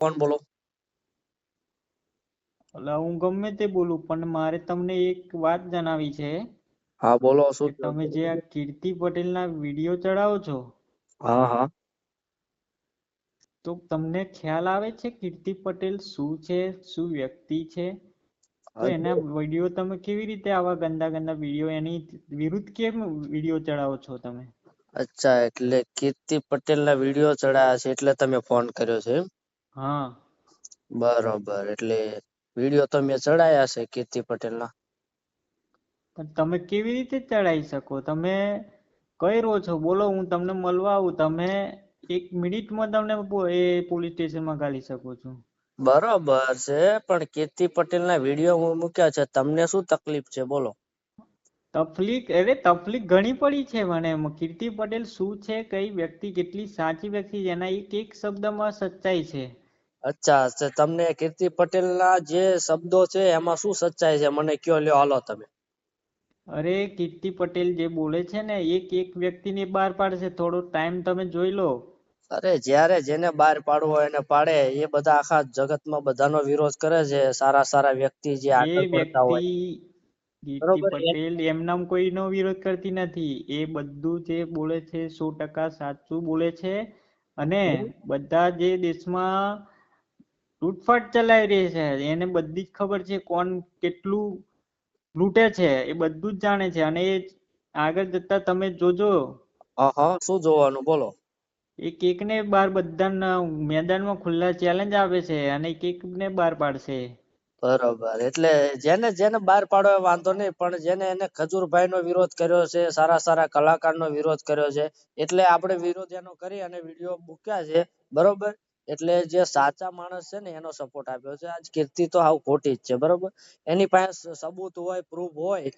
કોણ બોલો? એટલે હું ગમે તે બોલું પણ મારે તમને એક વાત જણાવી છે. હા બોલો શું તમે જે આ કીર્તિ પટેલના વીડિયો ચડાવો છો? હા હા. તો તમને ખ્યાલ આવે છે કીર્તિ પટેલ શું છે શું વ્યક્તિ છે? તો એના વીડિયો તમે કેવી રીતે આવા ગંદા ગંદા વીડિયો એની વિરુદ્ધ કેમ વીડિયો ચડાવો છો તમે? અચ્છા એટલે કીર્તિ પટેલના વીડિયો ચડાયા છે એટલે તમે ફોન કર્યો છે એમ? હા. બરોબર એટલે વીડિયો તો મેં ચડાયા છે કીર્તિ પટેલના? પણ તમે કેવી રીતે ચડાવી શકો? તમે કઈ રહો છો? બોલો હું તમને મળવા આવું તમે એક મિનિટમાં તમને એ પોલીસ સ્ટેશનમાં ગાલી શકો છો. બરોબર છે પણ કીર્તિ પટેલના વીડિયો હું મૂક્યા છે. તમને શું તકલીફ છે? બોલો. તકલીફ? અરે તકલીફ ઘણી પડી છે મને. કીર્તિ પટેલ શું છે? કઈ વ્યક્તિ કેટલી સાચી વ્યક્તિ છે? એના એક એક શબ્દમાં સચ્ચાઈ છે. અચ્છા તમને કીર્તિ પટેલના જે શબ્દો છે એમાં શું સચ્ચાઈ છે? મને કયો લ્યો હાલો તમે. અરે કીર્તિ પટેલ જે બોલે છે ને એક એક વ્યક્તિને બહાર પાડશે. થોડો ટાઈમ તમે જોઈ લો. અરે જ્યારે જેને બહાર પાડવો હોય એને પાડે એ બધા આખા જગતમાં બધાનો વિરોધ કરે છે. સારા સારા વ્યક્તિ જે આગળ પડતા હોય. કીર્તિ પટેલ એમનામ કોઈનો વિરોધ કરતી નથી. એ બધું જે બોલે છે સો ટકા સાચું બોલે છે. અને બધા જે દેશમાં લૂંટફાટ ચલાવી રહી છે. એને બધી જ ખબર છે કોણ કેટલું લૂંટે છે એ બધું જ જાણે છે. અને એ આગળ જતા તમે જોજો. હા શું જોવાનું બોલો. એ કેકને બાર બધાના મેદાનમાં ખુલ્લા ચેલેન્જ આપે છે અને કેકને બાર પાડશે. બરોબર. એટલે જેને જેને બહાર પાડો એ વાંધો નહીં પણ જેને એને ખજૂરભાઈ નો વિરોધ કર્યો છે સારા સારા કલાકાર નો વિરોધ કર્યો છે એટલે આપણે વિરોધ એનો કરી અને વીડિયો મૂક્યા છે. બરોબર? એટલે જે સાચા માણસ છે ને એનો support આપ્યો છે. આ કીર્તિ તો હાવ ખોટી જ છે બરોબર? એની પાસે સબૂત હોય proof હોય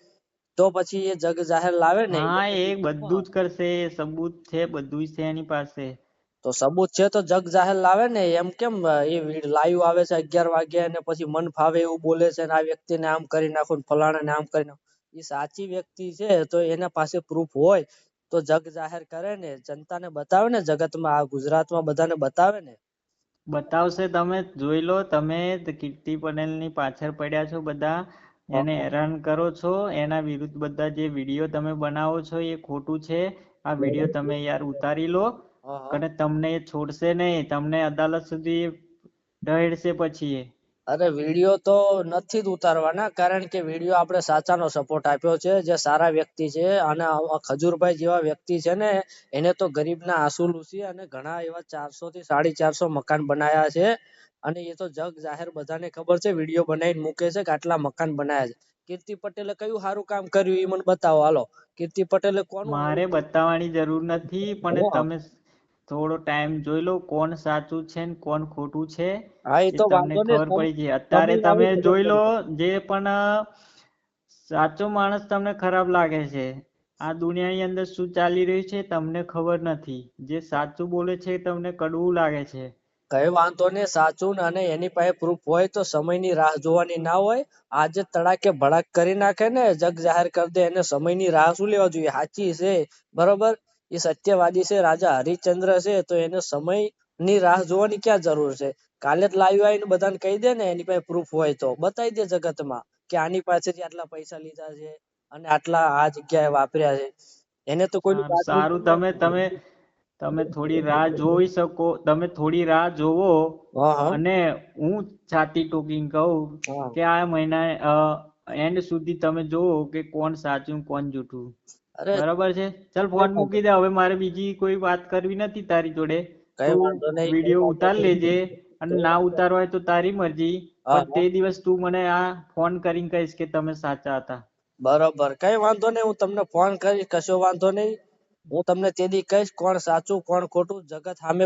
તો પછી એ જગ જાહેર લાવે ને હા એ બધું જ કરશે સબૂત છે બધું જ છે એની પાસે. તો સબૂત છે તો જગ જાહેર લાવે ને એમ કેમ એ લાઈવ આવે છે અગિયાર વાગે અને પછી મન ફાવે એવું બોલે છે ને આ વ્યક્તિને આમ કરી નાખો ને ફલાણા ને આમ કરી નાખો. એ સાચી વ્યક્તિ છે તો એના પાસે પ્રૂફ હોય તો જગ જાહેર કરે ને જનતાને બતાવે ને જગતમાં આ ગુજરાતમાં બધાને બતાવે ને બતાવશે તમે જોઈ લો તમે કીર્તિ પટેલની પાછળ પડ્યા છો બધા એને હેરાન કરો છો એના વિરુદ્ધ બધા જે વીડિયો તમે બનાવો છો એ ખોટું છે આ વીડિયો તમે યાર ઉતારી લો. અને તમને છોડશે નહીં તમને અદાલત સુધી દહેડશે પછી અરે વીડિયો તો નથી જ ઉતારવાના કારણ કે વીડિયો આપણે સાચાનો સપોર્ટ આપ્યો છે જે સારા વ્યક્તિ છે અને ખજૂરભાઈ જેવા વ્યક્તિ છે ને એને તો ગરીબના આંસુ લૂસી અને ઘણા એવા ચારસો થી સાડી ચારસો મકાન બનાયા છે અને એ તો જગ જાહેર બધાને ખબર છે વીડિયો બનાવીને મૂકે છે કે આટલા મકાન બનાયા છે. કીર્તિ પટેલે કયું સારું કામ કર્યું એ મને બતાવો હાલો. કીર્તિ પટેલે કોણ મારે બતાવવાની જરૂર નથી પણ તમે થોડો ટાઈમ જોઈ લો કોણ સાચું છે ને કોણ ખોટું છે હા એ તો તમને ખબર પડી જાય. અત્યારે તમે જોઈ લો જે પણ સાચો માણસ તમને ખરાબ લાગે છે. આ દુનિયાની અંદર શું ચાલી રહ્યું છે તમને ખબર નથી. જે સાચું બોલે છે તમને કડવું લાગે છે. કઈ વાંધો નહીં સાચું અને એની પાસે પ્રૂફ હોય તો સમયની રાહ જોવાની ના હોય આજે તડાકે ભડાક કરી નાખે ને જગ જાહેર કરી દે એને સમયની રાહ શું લેવા જોઈએ? સાચી છે બરોબર? એ સત્યવાદી છે રાજા હરિશ્ચંદ્ર છે તો એને સમયની રાહ જોવાની ક્યાં જરૂર છે? કાલે જ લાઈવ આવીને બધાને કહી દે ને એની પાસે પ્રૂફ હોય તો. બતાવી દે જગતમાં કે આની પાસેથી આટલા પૈસા લીધા છે અને આટલા આ જગ્યાએ વાપર્યા છે. એને તો કોઈ સારું તમે તમે તમે થોડી રાહ જોઈ શકો. તમે થોડી રાહ જોવો અને હું છાતી ઠોકીને કહું કે આ મહિના એન્ડ સુધી તમે જોવો કે કોણ સાચું કોણ જૂઠું. બરાબર છે. ચાલ ફોન મૂકી દે. હવે મારે બીજી કોઈ વાત કરવી નથી તારી જોડે. વીડિયો ઉતાર લેજે અને ના ઉતારવા હોય તો તારી મરજી. પણ તે દિવસ તું મને આ ફોન કરીને કહીશ કે તમે સાચા હતા. બરોબર. કઈ વાંધો નહીં હું તમને ફોન કરીશ કશો વાંધો નહીં. હું તમને તે દી કહીશ કોણ સાચું કોણ ખોટું જગત સામે